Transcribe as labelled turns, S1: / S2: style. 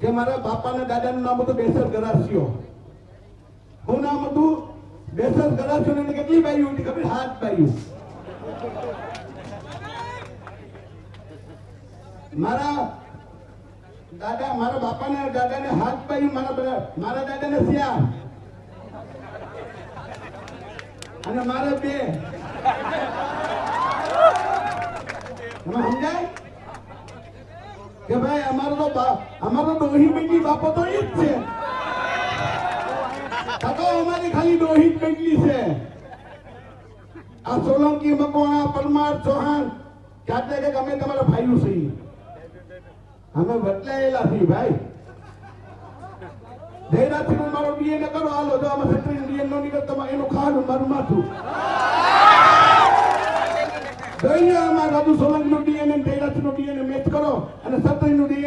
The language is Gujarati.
S1: કે મારા બાપા ને દાદાનું નામ હતું બેસર ગરાસિયો. શું નામ હતું બેસર ગરાસિયો ને કેટલી બાયું હતી ખબર? હાથ બાયું મારા દાદા, મારા બાપાને દાદાને હાથ બાયું મારા મારા દાદા ને સિયા અને મારે બે. સમજાય? કે ભાઈ, અમારો તો અમારો ડોહી બેટલી બાપો તો ઈ જ છે. કાકો અમારી ખાલી ડોહી બેટલી છે. આ સોલંકી, મકવાણા, પરમાર, ચૌહાણ, જાતે કે અમે તમારા ભાઈઓ છીએ અમે બદલાયેલા છીએ ભાઈ. જયરાજસિંહ હું મારો ડીએનએ કરો, હાલો, જો આમાં સેક્રેટરી ડીએનએ નો નીકળ તમારે એનું ખાવાનું મારું માથું. જોઈએ અમારા રાજુ નું ડીએનએ નું ડીએનએ મેચ કરો અને સત્રી નું ડીએનએ